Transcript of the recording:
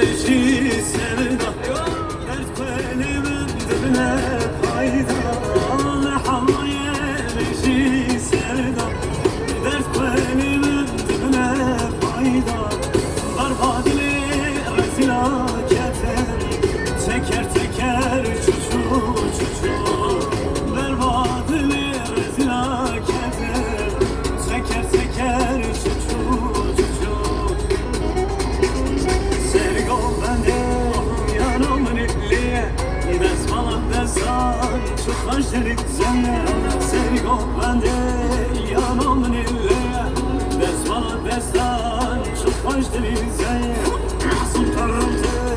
güneşi sevda Her kelimin dibine fayda. Hamaya meşi Çıkar şerit zemle Seni kop bende.